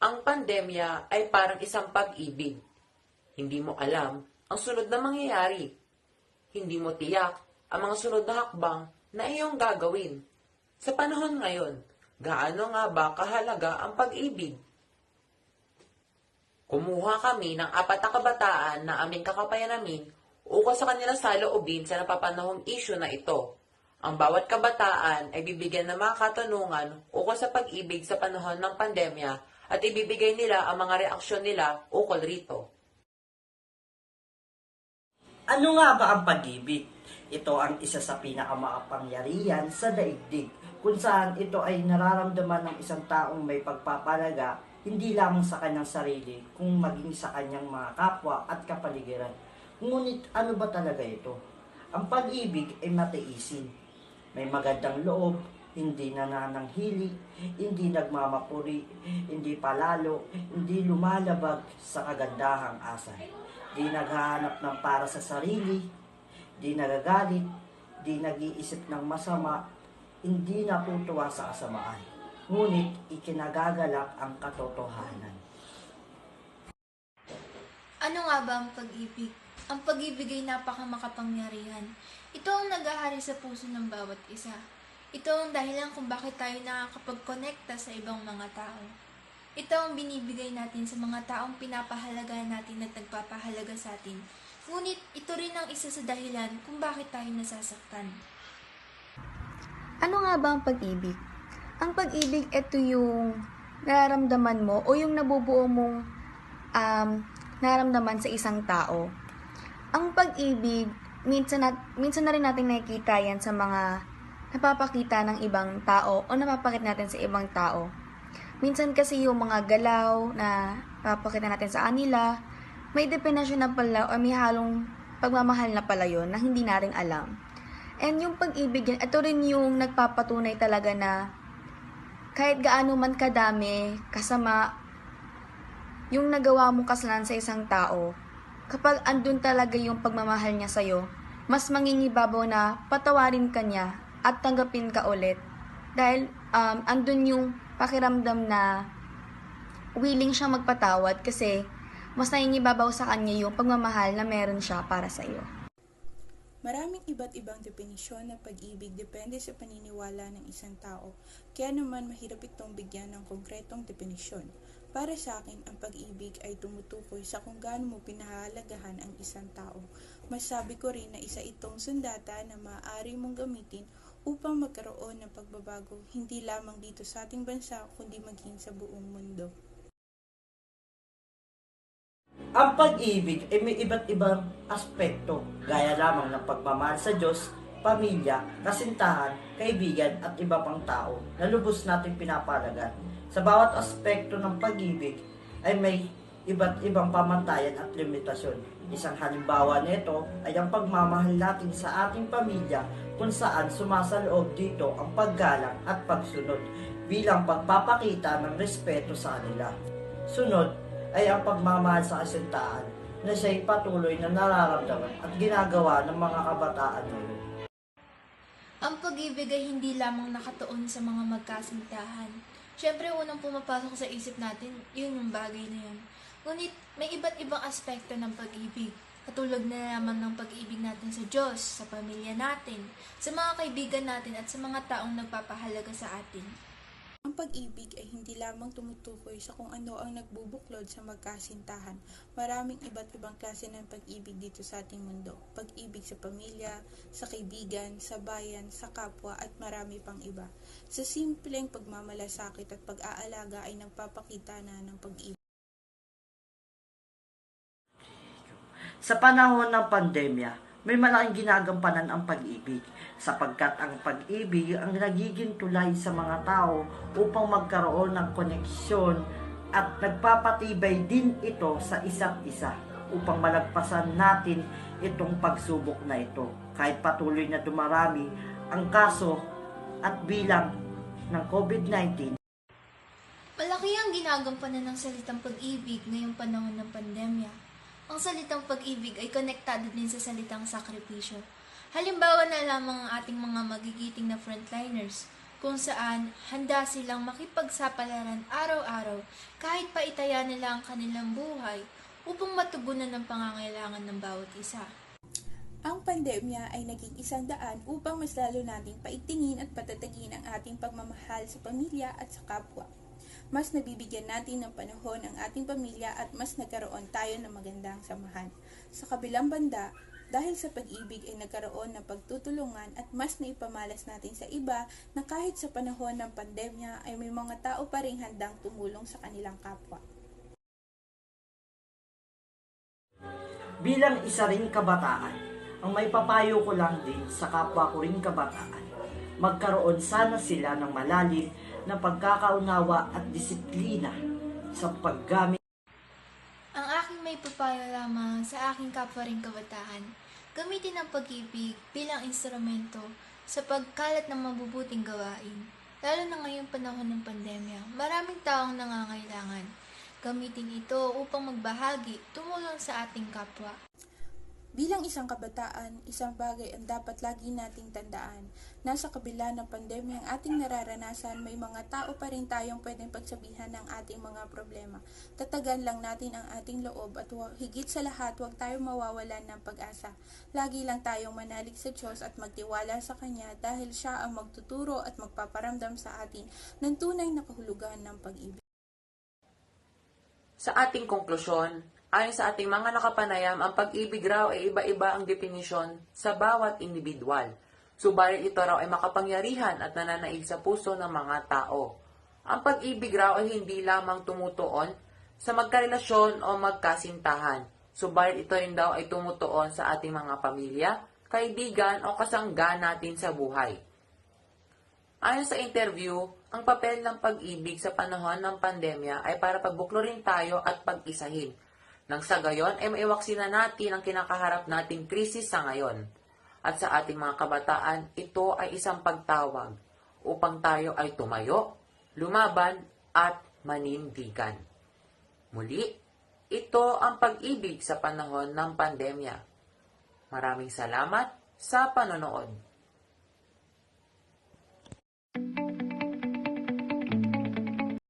Ang pandemya ay parang isang pag-ibig. Hindi mo alam ang sunod na mangyayari. Hindi mo tiyak ang mga sunod na hakbang na iyong gagawin. Sa panahon ngayon, gaano nga ba kahalaga ang pag-ibig? Kumuha kami ng apat na kabataan na aming kakapayan namin ukol sa kanilang saloobin sa napapanahong issue na ito. Ang bawat kabataan ay bibigyan ng mga katanungan ukol sa pag-ibig sa panahon ng pandemya at ibibigay nila ang mga reaksyon nila ukol rito. Ano nga ba ang pag-ibig? Ito ang isa sa pinakamakapangyarihan sa daigdig kung saan ito ay nararamdaman ng isang taong may pagpapalaga hindi lamang sa kanyang sarili kung maging sa kanyang mga kapwa at kapaligiran. Ngunit ano ba talaga ito? Ang pag-ibig ay mataisin. May magandang loob, hindi nanananghili, hindi nagmamapuri, hindi palalo, hindi lumalabag sa kagandahang asal. Di naghahanap ng para sa sarili, di nagagalit, di nag-iisip ng masama, hindi natutuwa sa kasamaan. Ngunit ikinagagalak ang katotohanan. Ano nga ba ang pag-ibig? Ang pag-ibig ay napakamakapangyarihan. Ito ang naghahari sa puso ng bawat isa. Ito ang dahilan kung bakit tayo nakakapag-connecta sa ibang mga tao. Ito ang binibigay natin sa mga taong pinapahalagahan natin at nagpapahalaga sa atin. Ngunit ito rin ang isa sa dahilan kung bakit tayo nasasaktan. Ano nga ba ang pag-ibig? Ang pag-ibig, ito yung nararamdaman mo o yung nabubuo mong um, nararamdaman sa isang tao. Ang pag-ibig, minsan na, minsan na rin natin nakikita yan sa mga napapakita ng ibang tao o napapakita natin sa ibang tao. Minsan kasi yung mga galaw na napapakita natin sa kanila, may depenasyon na pala o may halong pagmamahal na pala yon na hindi natin alam. And yung pag-ibig yan, ito rin yung nagpapatunay talaga na kahit gaano man kadami, kasama, yung nagawa mong kasalanan sa isang tao, kapag andun talaga yung pagmamahal niya sa'yo, mas mangingibabaw na patawarin ka niya at tanggapin ka ulit. Dahil um, andun yung pakiramdam na willing siya magpatawad kasi mas nangingibabaw sa kanya yung pagmamahal na meron siya para sa iyo. Maraming iba't ibang definisyon ng pag-ibig depende sa paniniwala ng isang tao, kaya naman mahirap itong bigyan ng konkretong definisyon. Para sa akin, ang pag-ibig ay tumutukoy sa kung gaano mo pinahalagahan ang isang tao. Masabi ko rin na isa itong sandata na maaari mong gamitin upang magkaroon ng pagbabago hindi lamang dito sa ating bansa kundi maging sa buong mundo. Ang pag-ibig ay may iba't ibang aspekto, gaya lamang ng pagmamahal sa Diyos, pamilya, kasintahan, kaibigan at iba pang tao na lubos nating pinapalagan. Sa bawat aspekto ng pag-ibig ay may iba't ibang pamantayan at limitasyon. Isang halimbawa nito ay ang pagmamahal natin sa ating pamilya kung saan sumasaloob dito ang paggalang at pagsunod bilang pagpapakita ng respeto sa kanila. Sunod ay ang pagmamahal sa kasintahan na siya'y patuloy na nararamdaman at ginagawa ng mga kabataan ngayon. Ang pag-ibig ay hindi lamang nakatuon sa mga magkasintahan. Siyempre, unang pumapasok sa isip natin, yun yung bagay na yun. Ngunit, may iba't ibang aspekto ng pag-ibig. Katulad na naman ng pag-ibig natin sa Diyos, sa pamilya natin, sa mga kaibigan natin at sa mga taong nagpapahalaga sa atin. Ang pag-ibig ay hindi lamang tumutukoy sa kung ano ang nagbubuklod sa magkasintahan. Maraming iba't ibang klase ng pag-ibig dito sa ating mundo. Pag-ibig sa pamilya, sa kaibigan, sa bayan, sa kapwa at marami pang iba. Sa simpleng pagmamalasakit at pag-aalaga ay nagpapakita na ng pag-ibig. Sa panahon ng pandemya, may malaking ginagampanan ang pag-ibig sapagkat ang pag-ibig ang nagiging tulay sa mga tao upang magkaroon ng koneksyon at nagpapatibay din ito sa isa't isa upang malagpasan natin itong pagsubok na ito kahit patuloy na dumarami ang kaso at bilang ng COVID-19 Malaki ang ginagampanan ng salitang pag-ibig ngayong panahon ng pandemya. Ang salitang pag-ibig ay konektado din sa salitang sakripisyo. Halimbawa na lamang ang ating mga magigiting na frontliners, kung saan handa silang makipagsapalaran araw-araw kahit pa itaya nila ang kanilang buhay upang matugunan ang pangangailangan ng bawat isa. Ang pandemya ay naging isang daan upang mas lalo nating paigtingin at patatagin ang ating pagmamahal sa pamilya at sa kapwa. Mas nabibigyan natin ng panahon ang ating pamilya at mas nagkaroon tayo ng magandang samahan. Sa kabilang banda, dahil sa pag-ibig ay nagkaroon ng pagtutulungan at mas naipamalas natin sa iba na kahit sa panahon ng pandemya ay may mga tao pa rin handang tumulong sa kanilang kapwa. Bilang isa ring kabataan, ang may papayo ko lang din sa kapwa ko ring kabataan, magkaroon sana sila ng malalim na pagkakaunawa at disiplina sa paggamit Ang aking may papayo lamang sa aking kapwa ring kabataan, gamitin ang pag-ibig bilang instrumento sa pagkalat ng mabubuting gawain. Lalo na ngayong panahon ng pandemya, maraming taong nangangailangan. Gamitin ito upang magbahagi, tumulong sa ating kapwa. Bilang isang kabataan, isang bagay ang dapat lagi nating tandaan. Nasa kabila ng pandemya ang ating nararanasan, may mga tao pa rin tayong pwedeng pagsabihan ng ating mga problema. Tatagan lang natin ang ating loob at higit sa lahat, huwag tayong mawawalan ng pag-asa. Lagi lang tayong manalig sa Diyos at magtiwala sa Kanya dahil Siya ang magtuturo at magpaparamdam sa atin ng tunay na kahulugan ng pag-ibig. Sa ating konklusyon, ayon sa ating mga nakapanayam, ang pag-ibig raw ay iba-iba ang definisyon sa bawat individual. Subalit ito raw ay makapangyarihan at nananaig sa puso ng mga tao. Ang pag-ibig raw ay hindi lamang tumutuon sa magkarelasyon o magkasintahan. Subalit ito rin daw ay tumutuon sa ating mga pamilya, kaibigan o kasangga natin sa buhay. Ayon sa interview, ang papel ng pag-ibig sa panahon ng pandemya ay para pagbuklurin tayo at pag-isahin. Nang sa gayon ay maiwaksina natin ang kinakaharap nating krisis sa ngayon. At sa ating mga kabataan, ito ay isang pagtawag upang tayo ay tumayo, lumaban at manindigan. Muli, ito ang pag-ibig sa panahon ng pandemya. Maraming salamat sa panonood.